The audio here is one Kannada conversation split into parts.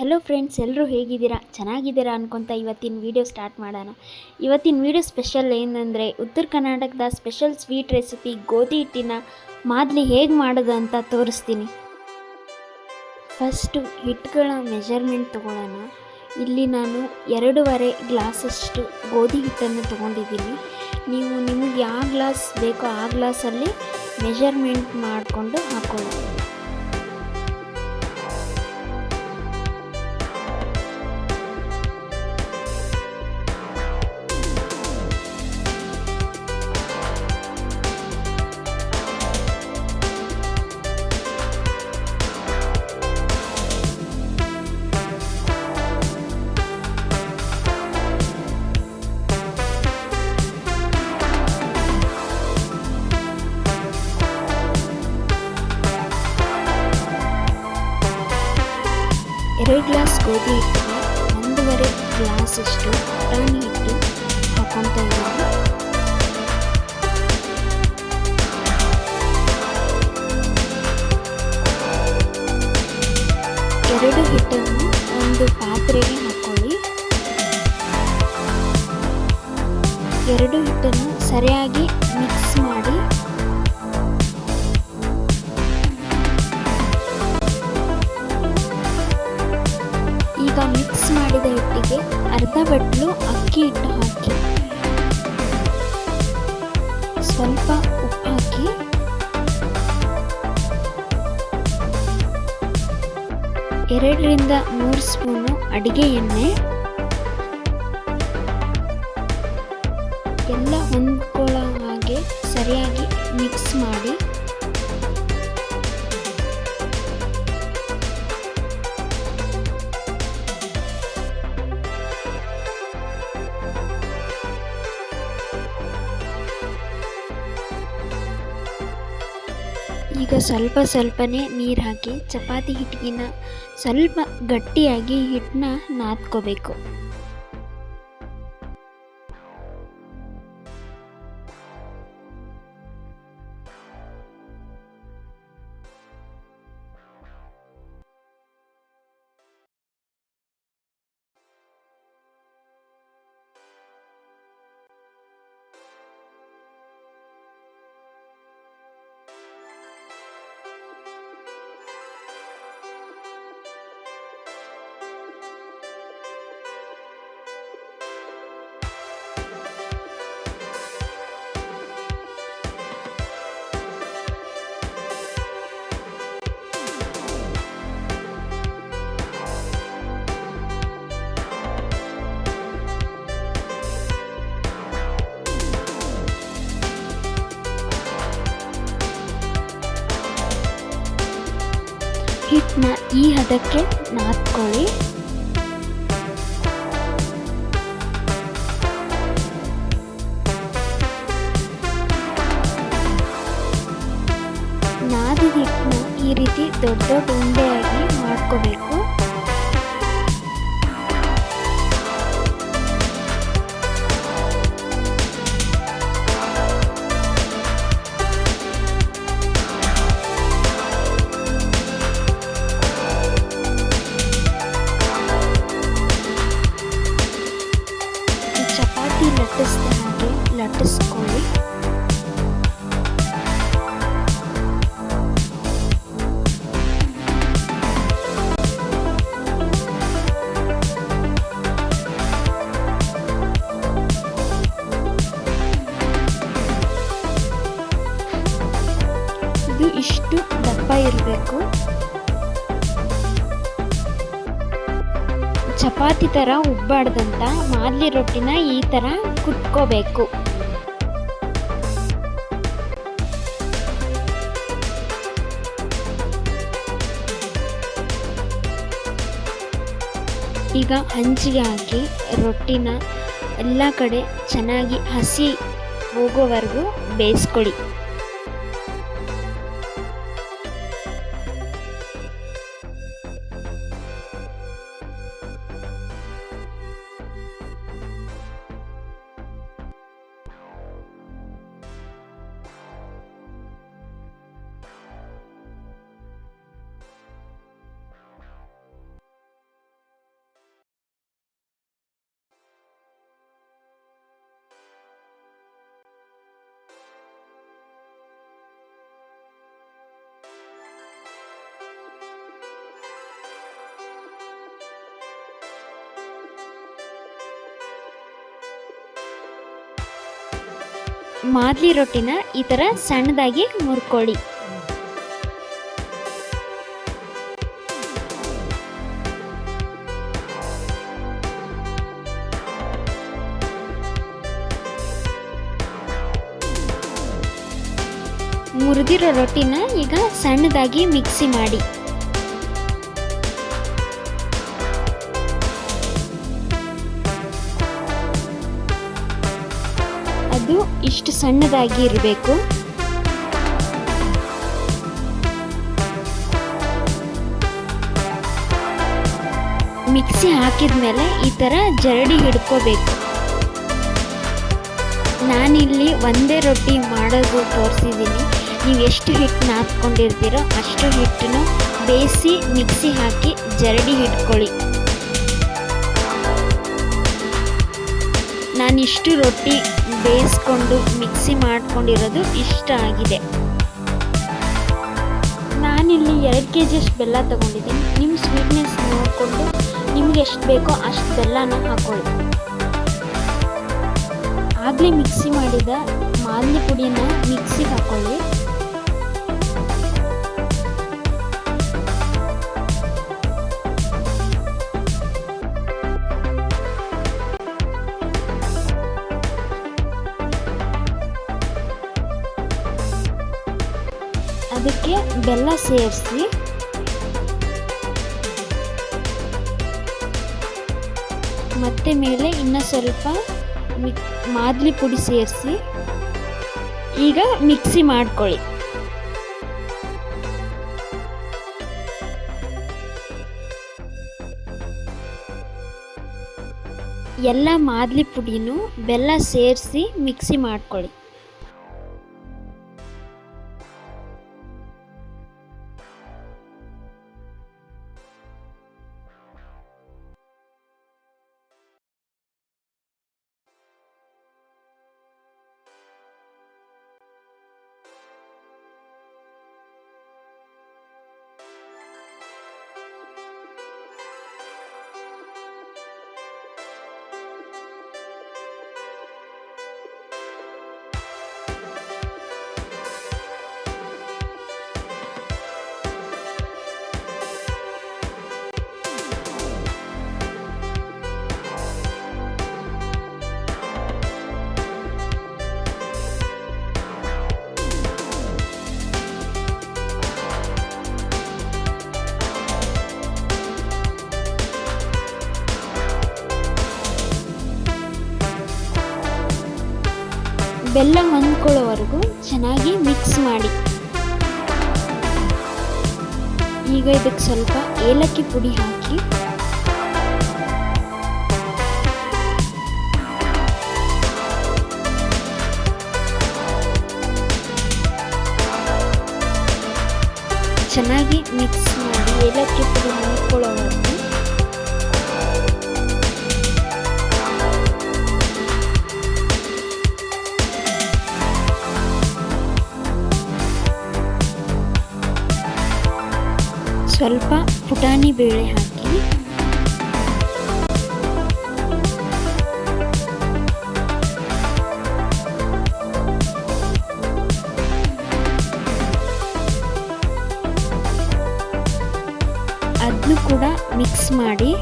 ಹೆಲೋ ಫ್ರೆಂಡ್ಸ್ ಎಲ್ಲರೂ ಹೇಗಿದ್ದೀರಾ? ಚೆನ್ನಾಗಿದ್ದೀರಾ ಅನ್ಕೊತ ಇವತ್ತಿನ ವೀಡಿಯೋ ಸ್ಟಾರ್ಟ್ ಮಾಡೋಣ. ಇವತ್ತಿನ ವೀಡಿಯೋ ಸ್ಪೆಷಲ್ ಏನಂದರೆ ಉತ್ತರ ಕರ್ನಾಟಕದ ಸ್ಪೆಷಲ್ ಸ್ವೀಟ್ ರೆಸಿಪಿ ಗೋಧಿ ಹಿಟ್ಟಿನ ಮಾದಲಿ ಹೇಗೆ ಮಾಡೋದು ಅಂತ ತೋರಿಸ್ತೀನಿ. ಫಸ್ಟು ಹಿಟ್ಟುಗಳ ಮೆಜರ್ಮೆಂಟ್ ತೊಗೊಳ್ಳೋಣ. ಇಲ್ಲಿ ನಾನು ಎರಡೂವರೆ ಗ್ಲಾಸಷ್ಟು ಗೋಧಿ ಹಿಟ್ಟನ್ನು ತೊಗೊಂಡಿದ್ದೀನಿ. ನೀವು ನಿಮಗೆ ಯಾವ ಗ್ಲಾಸ್ ಬೇಕೋ ಆ ಗ್ಲಾಸಲ್ಲಿ ಮೆಜರ್ಮೆಂಟ್ ಮಾಡಿಕೊಂಡು ಹಾಕ್ಕೊಳ್ಳಿ ಮಾಡಿದ ಹಿಟ್ಟಿಗೆ ಅರ್ಧ ಬಟ್ಲು ಅಕ್ಕಿ ಹಿಟ್ಟು ಹಾಕಿ. ಸ್ವಲ್ಪ ಉಪ್ಪು ಹಾಕಿ. ಎರಡರಿಂದ ಮೂರು ಸ್ಪೂನು ಅಡಿಗೆ ಎಣ್ಣೆ. ಎಲ್ಲ ಈಗ ಸ್ವಲ್ಪ ಸ್ವಲ್ಪನೇ ನೀರು ಹಾಕಿ ಚಪಾತಿ ಹಿಟ್ಟಿನ ಸ್ವಲ್ಪ ಗಟ್ಟಿಯಾಗಿ ಹಿಟ್ಟನ್ನ ನಾದ್ಕೋಬೇಕು. ಹಿಟ್ಟನ್ನ ಈ ಹದಕ್ಕೆ ನಾದ್ಕೊಳ್ಳಿ. ನಾದಿದ ಹಿಟ್ಟನ್ನ ಈ ರೀತಿ ದೊಡ್ಡ ದೊಡ್ಡ ಮಾಡ್ಕೋಬೇಕು. ಚಪಾತಿ ಥರ ಉಬ್ಬಾಡ್ದಂತ ಮಾದಲಿ ರೊಟ್ಟಿನ ಈ ಥರ ಕುಟ್ಕೋಬೇಕು. ಈಗ ಹಂಚಿಗೆ ಹಾಕಿ ರೊಟ್ಟಿನ ಎಲ್ಲ ಕಡೆ ಚೆನ್ನಾಗಿ ಹಸಿ ಹೋಗೋವರೆಗೂ ಬೇಯಿಸ್ಕೊಳ್ಳಿ. ಮಾದಲಿ ರೊಟ್ಟಿನ ಈ ಥರ ಸಣ್ಣದಾಗಿ ಮುರ್ಕೊಳ್ಳಿ. ಮುರಿದಿರೋ ರೊಟ್ಟಿನ ಈಗ ಸಣ್ಣದಾಗಿ ಮಿಕ್ಸಿ ಮಾಡಿ. ಅದು ಇಷ್ಟು ಸಣ್ಣದಾಗಿ ಇರಬೇಕು. ಮಿಕ್ಸಿ ಹಾಕಿದ ಮೇಲೆ ಈ ಥರ ಜರಡಿ ಹಿಡ್ಕೋಬೇಕು. ನಾನಿಲ್ಲಿ ಒಂದೇ ರೊಟ್ಟಿ ಮಾಡೋದು ತೋರಿಸಿದ್ದೀನಿ. ನೀವು ಎಷ್ಟು ಹಿಟ್ಟು ನಾದ್ಕೊಂಡಿರ್ತೀರೋ ಅಷ್ಟು ಹಿಟ್ಟನ್ನು ಬೇಯಿಸಿ ಮಿಕ್ಸಿ ಹಾಕಿ ಜರಡಿ ಹಿಡ್ಕೊಳ್ಳಿ. ನಾನಿಷ್ಟು ರೊಟ್ಟಿ ಬೇಯಿಸ್ಕೊಂಡು ಮಿಕ್ಸಿ ಮಾಡ್ಕೊಂಡಿರೋದು ಇಷ್ಟ ಆಗಿದೆ. ನಾನಿಲ್ಲಿ ಎರಡು ಕೆ ಜಿಯಷ್ಟು ಬೆಲ್ಲ ತೊಗೊಂಡಿದ್ದೀನಿ. ನಿಮ್ಮ ಸ್ವೀಟ್ನೆಸ್ ನೋಡಿಕೊಂಡು ನಿಮ್ಗೆ ಎಷ್ಟು ಬೇಕೋ ಅಷ್ಟು ಬೆಲ್ಲನ ಹಾಕೊಳ್ಳಿ. ಆಗಲೇ ಮಿಕ್ಸಿ ಮಾಡಿದ ಮಾದಲಿ ಪುಡಿನ ಮಿಕ್ಸಿಗೆ ಹಾಕ್ಕೊಳ್ಳಿ ಅದಕ್ಕೆ ಬೆಲ್ಲ ಸೇರಿಸಿ. ಮತ್ತೆ ಮೇಲೆ ಇನ್ನು ಸ್ವಲ್ಪ ಮಾದಲಿ ಪುಡಿ ಸೇರಿಸಿ. ಈಗ ಮಿಕ್ಸಿ ಮಾಡ್ಕೊಳ್ಳಿ. ಎಲ್ಲ ಮಾದಲಿ ಪುಡಿನೂ ಬೆಲ್ಲ ಸೇರಿಸಿ ಮಿಕ್ಸಿ ಮಾಡ್ಕೊಳ್ಳಿ. ಬೆಲ್ಲ ಹೊಂದ್ಕೊಳ್ಳೋವರೆಗೂ ಚೆನ್ನಾಗಿ ಮಿಕ್ಸ್ ಮಾಡಿ. ಈಗ ಇದಕ್ಕೆ ಸ್ವಲ್ಪ ಏಲಕ್ಕಿ ಪುಡಿ ಹಾಕಿ. ಚೆನ್ನಾಗಿ ಮಿಕ್ಸ್ ಮಾಡಿ ಏಲಕ್ಕಿ ಪುಡಿ ಹೊಂದ್ಕೊಳ್ಳೋವರೆಗೂ ಸ್ವಲ್ಪ ಪುಟಾಣಿ ಬೇಳೆ ಹಾಕಿ. ಅದನ್ನು ಕೂಡ ಮಿಕ್ಸ್ ಮಾಡಿ.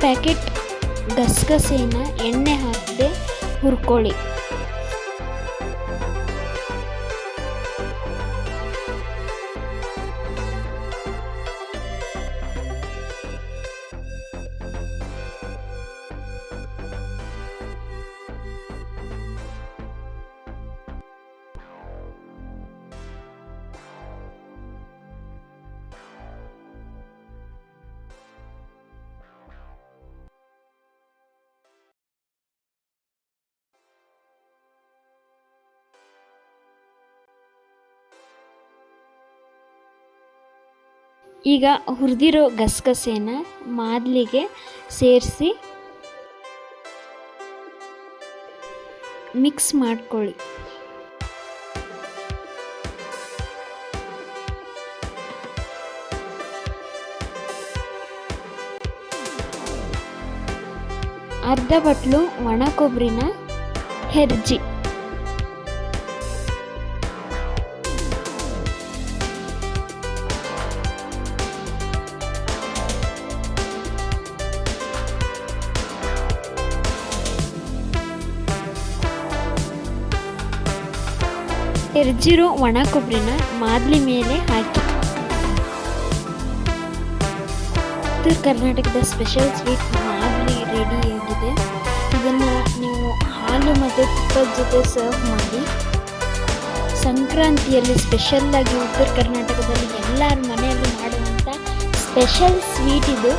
ಪ್ಯಾಕೆಟ್ ಗಸಗಸೆನ ಎಣ್ಣೆ ಹಾಕದೆ ಹುರ್ಕೊಳ್ಳಿ. ಈಗ ಹುರಿದಿರೋ ಗಸಗಸೆನ ಮಾದಲಿಗೆ ಸೇರಿಸಿ ಮಿಕ್ಸ್ ಮಾಡ್ಕೊಳ್ಳಿ. ಅರ್ಧ ಬಟ್ಲು ಒಣ ಕೊಬ್ಬರಿನ ಹೆರ್ಜಿ. ಹೆರ್ಜಿರೋ ಒಣ ಕೊಬ್ಬರಿನ ಮಾದಲಿ ಮೇಲೆ ಹಾಕಿ. ಉತ್ತರ ಕರ್ನಾಟಕದ ಸ್ಪೆಷಲ್ ಸ್ವೀಟ್ ಮಾದಲಿ ರೆಡಿಯಾಗಿದೆ ಇದನ್ನು ನೀವು ಹಾಲು ಮತ್ತು ತುಪ್ಪದ ಜೊತೆ ಸರ್ವ್ ಮಾಡಿ. ಸಂಕ್ರಾಂತಿಯಲ್ಲಿ ಸ್ಪೆಷಲ್ಲಾಗಿ ಉತ್ತರ ಕರ್ನಾಟಕದಲ್ಲಿ ಎಲ್ಲರ ಮನೆಯಲ್ಲಿ ಮಾಡುವಂಥ ಸ್ಪೆಷಲ್ ಸ್ವೀಟ್ ಇದು.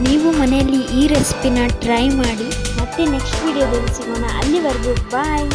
ನೀವು ಮನೆಯಲ್ಲಿ ಈ ರೆಸಿಪಿನ ಟ್ರೈ ಮಾಡಿ. ಮತ್ತೆ ನೆಕ್ಸ್ಟ್ ವಿಡಿಯೋದಲ್ಲಿ ಸಿಗೋಣ. ಅಲ್ಲಿವರೆಗೂ ಬಾಯ್.